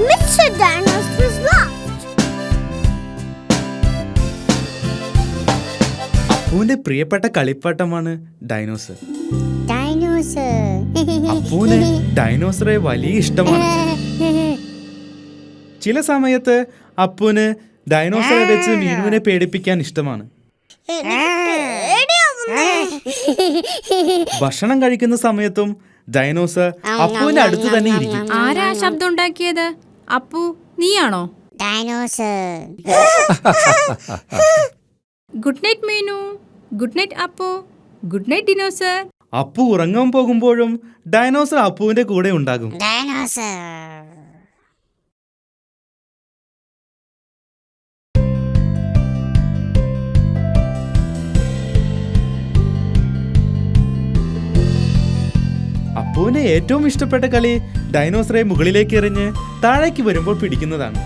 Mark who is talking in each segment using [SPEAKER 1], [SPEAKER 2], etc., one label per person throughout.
[SPEAKER 1] Mr. Dinosaur's.
[SPEAKER 2] അപ്പുവിന്റെ പ്രിയപ്പെട്ട കളിപ്പാട്ടമാണ് dinosaur
[SPEAKER 1] Dinosaur.
[SPEAKER 2] അപ്പുവിന് ഡൈനോസറെ വലിയ ഇഷ്ടമാണ് ചില സമയത്ത് അപ്പുവിന് ഡൈനോസറെ വെച്ച് മീനുവിനെ പേടിപ്പിക്കാൻ ഇഷ്ടമാണ് ഭക്ഷണം കഴിക്കുന്ന സമയത്തും ഡൈനോസർ അപ്പുവിന്റെ അടുത്ത് തന്നെ ഇരിക്കും.
[SPEAKER 3] ആരാ ശബ്ദം ഉണ്ടാക്കിയത് അപ്പു നീയാണോ?
[SPEAKER 1] Dinosaur.
[SPEAKER 3] Good night Meenu. Good night Appu. Good night dinosaur.
[SPEAKER 2] Appu ഉറങ്ങാൻ പോകുമ്പോഴും ഡൈനോസർ അപ്പുവിന്റെ കൂടെ ഉണ്ടാകും.
[SPEAKER 1] Dinosaur.
[SPEAKER 2] അപ്പുവിന്റെ ഏറ്റവും ഇഷ്ടപ്പെട്ട കളി ഡൈനോസറെ മുകളിലേക്ക് എറിഞ്ഞ് താഴേക്ക് വരുമ്പോൾ പിടിക്കുന്നതാണ്.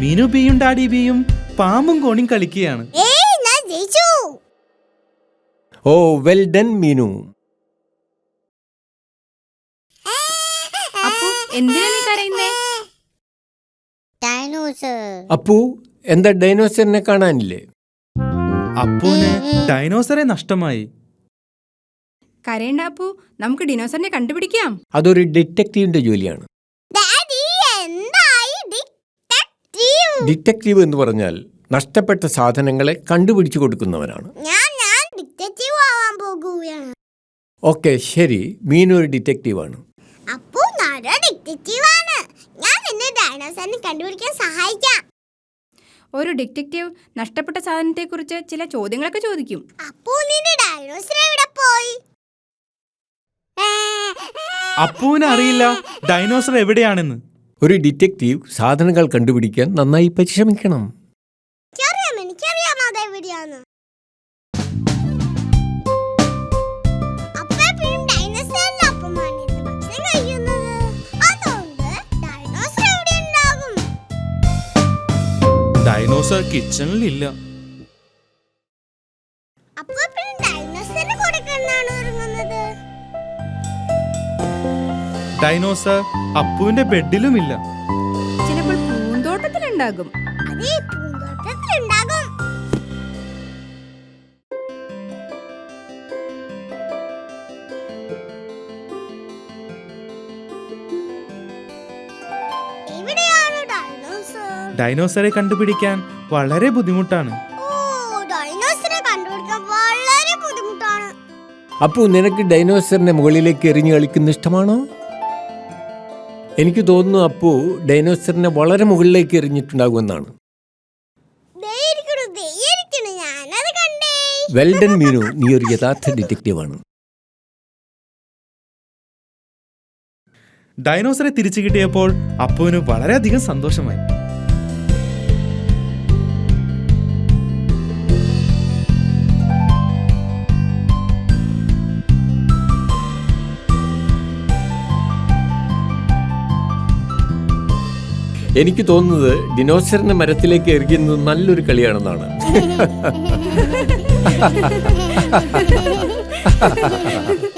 [SPEAKER 2] മീനു ബിയും ഡാഡി ബിയും പാമ്പും കോണിയും കളിക്കുകയാണ്.
[SPEAKER 1] ഏയ് ഞാൻ ജയിച്ചു.
[SPEAKER 4] Oh well done Meenu.
[SPEAKER 3] എന്തിനാ
[SPEAKER 4] അപ്പു എന്താ ഡൈനോസറിനെ കാണാനില്ലേ?
[SPEAKER 2] അപ്പുവിന് ഡൈനോസറെ നഷ്ടമായി.
[SPEAKER 3] കരയണ്ട അപ്പു നമുക്ക് ഡിനോസറിനെ കണ്ടുപിടിക്കാം.
[SPEAKER 4] അതൊരു ഡിറ്റക്റ്റീവിന്റെ ജോലിയാണ്.
[SPEAKER 1] ഡാഡി എന്തായി ഡിറ്റക്റ്റീവ്?
[SPEAKER 4] എന്ന് പറഞ്ഞാൽ നഷ്ടപ്പെട്ട സാധനങ്ങളെ കണ്ടുപിടിച്ചു കൊടുക്കുന്നവനാണ്
[SPEAKER 1] ഞാൻ ഞാൻ ഡിറ്റക്റ്റീവ് ആവാൻ പോകുകയാണ്.
[SPEAKER 4] ഓക്കെ ശരി. മീനു ഒരു ഡിറ്റക്റ്റീവാണ്.
[SPEAKER 1] അപ്പൂ നട ഡിറ്റക്റ്റീവ് നിന്നെ കണ്ടുപിടിക്കാൻ സഹായിക്കാം.
[SPEAKER 3] ഒരു ഡിറ്റക്റ്റീവ് നഷ്ടപ്പെട്ട സാധനത്തെക്കുറിച്ച് ചില ചോദ്യങ്ങളൊക്കെ ചോദിക്കും.
[SPEAKER 1] അപ്പോ നിന്റെ ഡൈനോസർ എവിടെ പോയി?
[SPEAKER 2] അപ്പൂവിന് അറിയില്ല. ഡൈനോസർ എവിടെയാണെന്ന്.
[SPEAKER 4] ഒരു ഡിറ്റക്റ്റീവ് സാധനങ്ങൾ കണ്ടുപിടിക്കാൻ നന്നായി പരിശ്രമിക്കണം.
[SPEAKER 2] കിച്ചണിലില്ല.
[SPEAKER 1] കൂടെ കിടന്നാണ് ഉറങ്ങുന്നത്
[SPEAKER 2] ഡൈനോസർ അപ്പുവിന്റെ ബെഡിലുമില്ല.
[SPEAKER 3] ചിലപ്പോൾ പൂന്തോട്ടത്തിലുണ്ടാകും.
[SPEAKER 1] അതേ പൂന്തോട്ടത്തിലുണ്ടാകും
[SPEAKER 2] ഡൈനോസറെ കണ്ടുപിടിക്കാൻ വളരെ ബുദ്ധിമുട്ടാണ്.
[SPEAKER 1] അപ്പോ ഡൈനോസറെ കണ്ടുപിടിക്കാൻ വളരെ ബുദ്ധിമുട്ടാണ്.
[SPEAKER 4] അപ്പു നിനക്ക് ഡൈനോസറിന്റെ മുകളിലേക്ക് എറിഞ്ഞു കളിക്കുന്ന ഇഷ്ടമാണോ? എനിക്ക് തോന്നുന്നു അപ്പു ഡൈനോസറിനെ വളരെ മുകളിലേക്ക് എറിഞ്ഞിട്ടുണ്ടാകുമെന്നാണ്. വെൽഡൻ മീനു നീ ഒരു യഥാർത്ഥ ഡിറ്റക്റ്റീവാണ്
[SPEAKER 2] ഡൈനോസറെ തിരിച്ചു കിട്ടിയപ്പോൾ അപ്പുവിന് വളരെയധികം സന്തോഷമായി.
[SPEAKER 4] എനിക്ക് തോന്നുന്നത് ഡിനോസറിനെ മരത്തിലേക്ക് എറിയുന്നത് നല്ലൊരു കളിയാണെന്നാണ്.
[SPEAKER 1] ഹായ്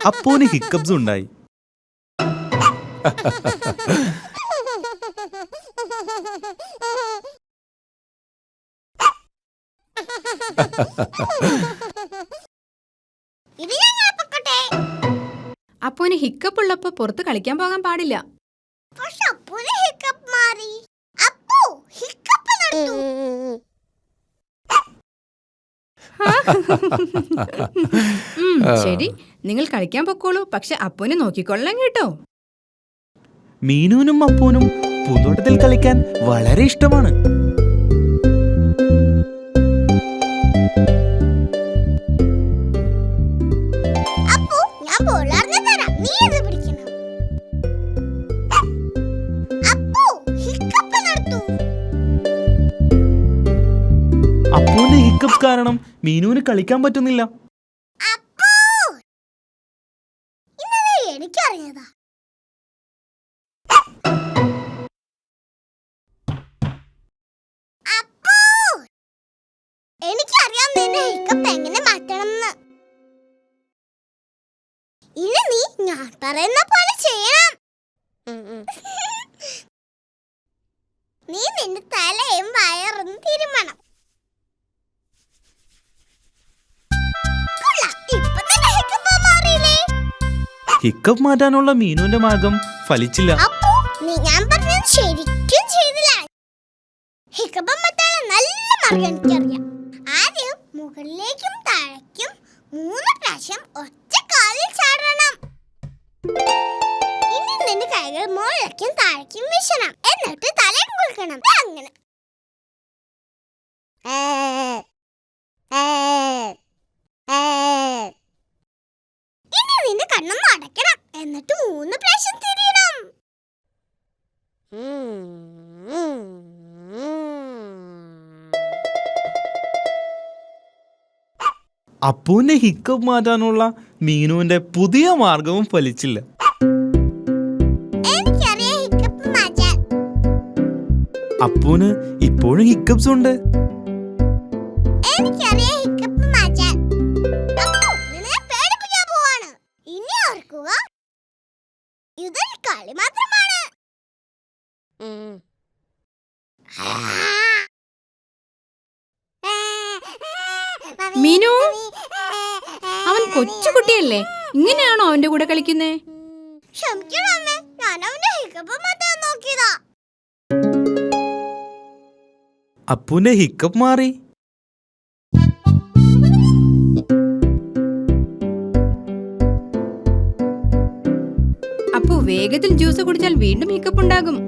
[SPEAKER 2] അപ്പുവിന് ഹിക്കപ്സ് ഉണ്ടായി.
[SPEAKER 3] അപ്പോന് ഹിക്കപ്പ് ഉള്ളപ്പോ പുറത്ത് കളിക്കാൻ പോകാൻ പാടില്ല.
[SPEAKER 1] പക്ഷെ അപ്പൂന് ഹിക്കപ്പ് മാറി അപ്പു ഹിക്കപ്പ് നടത്തു
[SPEAKER 3] ഉം, ശരി. നിങ്ങൾ കളിക്കാൻ പൊക്കോളൂ. പക്ഷെ അപ്പുവിനെ നോക്കിക്കൊള്ളാം കേട്ടോ.
[SPEAKER 2] മീനുവിനും അപ്പൂനും പൂന്തോട്ടത്തിൽ കളിക്കാൻ വളരെ ഇഷ്ടമാണ്.
[SPEAKER 1] അപ്പു ഞാൻ ബോളറിഞ്ഞു തരാം. നീ ഇത് ഹിക്കപ്പ്
[SPEAKER 2] കാരണം മീനുവിന് കളിക്കാൻ പറ്റുന്നില്ല.
[SPEAKER 1] എനിക്കറിഞ്ഞതാ എനിക്കറിയാം ഹിക്കപ്പ് എങ്ങനെ മാറ്റണമെന്ന്. ഇനി നീ ഞാൻ പറയുന്ന പോലെ ചെയ്യണം. നീ നിന്റെ തലയും വയറും തിരുമണം. ഹിക്കപ്പ് മാറിയില്ലേ
[SPEAKER 2] ഹിക്കപ്പ് മാറ്റാനുള്ള മീനുവിന്റെ മാർഗം ഫലിച്ചില്ല.
[SPEAKER 1] അപ്പോ നീ ഞാൻ പറഞ്ഞത് ശരിക്കും ചെയ്തില്ല. ഹിക്കപ്പം പറ്റാനുള്ള നല്ല മാർഗം എനിക്കറിയാം. ആദ്യം മുകളിലേക്കും താഴേക്കും മൂന്ന് പ്രാവശ്യം ഒറ്റ കാലിൽ ചാടണം. ഇനി നിന്റെ കൈകൾ മുകളിലേക്കും താഴേക്കും വീശണം. എന്നിട്ട് തലയും കുളിക്കണം അങ്ങനെ. ഏ ഇനി
[SPEAKER 2] അപ്പൂന്റെ ഹിക്കപ്പ് മാറ്റാനുള്ള മീനുവിന്റെ പുതിയ മാർഗവും ഫലിച്ചില്ല. അപ്പുവിന് ഇപ്പോഴും ഹിക്കപ്സ് ഉണ്ട്
[SPEAKER 1] എനിക്കറിയാം
[SPEAKER 3] ഇങ്ങനെയാണോ അവന്റെ കൂടെ കളിക്കുന്നേ?
[SPEAKER 1] ക്ഷമിക്കണം അമ്മേ ഞാൻ അവന്റെ ഹിക്കപ്പ് മാറ്റാൻ നോക്കിയതാ.
[SPEAKER 2] അപ്പൂന്റെ ഹിക്കപ്പ് മാറി.
[SPEAKER 3] അപ്പു വേഗത്തിൽ ജ്യൂസ് കുടിച്ചാൽ വീണ്ടും ഹിക്കപ്പ് ഉണ്ടാകും.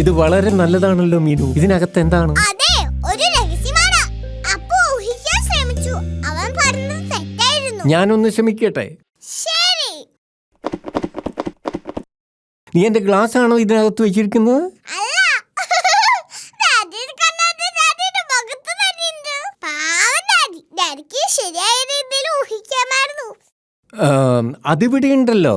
[SPEAKER 4] ഇത് വളരെ നല്ലതാണല്ലോ മീനു. ഇതിനകത്ത് എന്താണ്?
[SPEAKER 1] അതെ ഒരു രഹസ്യമാണ്. അപ്പു ഊഹിക്കാൻ ശ്രമിച്ചു. അവൻ പറഞ്ഞത് തെറ്റായിരുന്നു.
[SPEAKER 4] ഞാനൊന്ന് ശ്രമിക്കട്ടെ
[SPEAKER 1] ശരി.
[SPEAKER 4] നീ എന്റെ ഗ്ലാസ് ആണോ ഇതിനകത്ത് വെച്ചിരിക്കുന്നത്?
[SPEAKER 1] അല്ല. ഡാഡിയുടെ കണ്ണാടി ഡാഡിയുടെ മുഖത്ത് തന്നെയുണ്ട് പാവം ഡാഡി. ഡാഡിക്ക് ശരിയായ രീതിയിൽ ഊഹിക്കാമായിരുന്നു.
[SPEAKER 4] ആം, അതിവിടെ ഉണ്ടല്ലോ.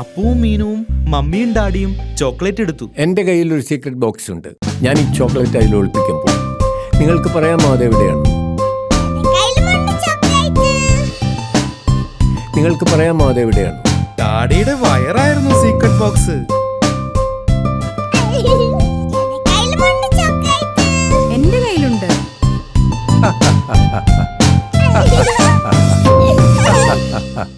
[SPEAKER 2] അപ്പുവും മീനുവും മമ്മിയും ഡാഡിയും ചോക്ലേറ്റ് എടുത്തു.
[SPEAKER 4] എന്റെ കയ്യിൽ ഒരു സീക്രട്ട് ബോക്സ് ഉണ്ട്. ഞാൻ ഈ ചോക്ലേറ്റ് അതിൽ ഒളിപ്പിക്കുമ്പോൾ. പോകും നിങ്ങൾക്ക് പറയാമോ അതെവിടെയാണ് നിങ്ങൾക്ക് പറയാമോ അതെവിടെയാണ്
[SPEAKER 2] ഡാഡിയുടെ വയറായിരുന്നു സീക്രട്ട് ബോക്സ്
[SPEAKER 1] എന്റെ
[SPEAKER 3] കയ്യിലുണ്ട്.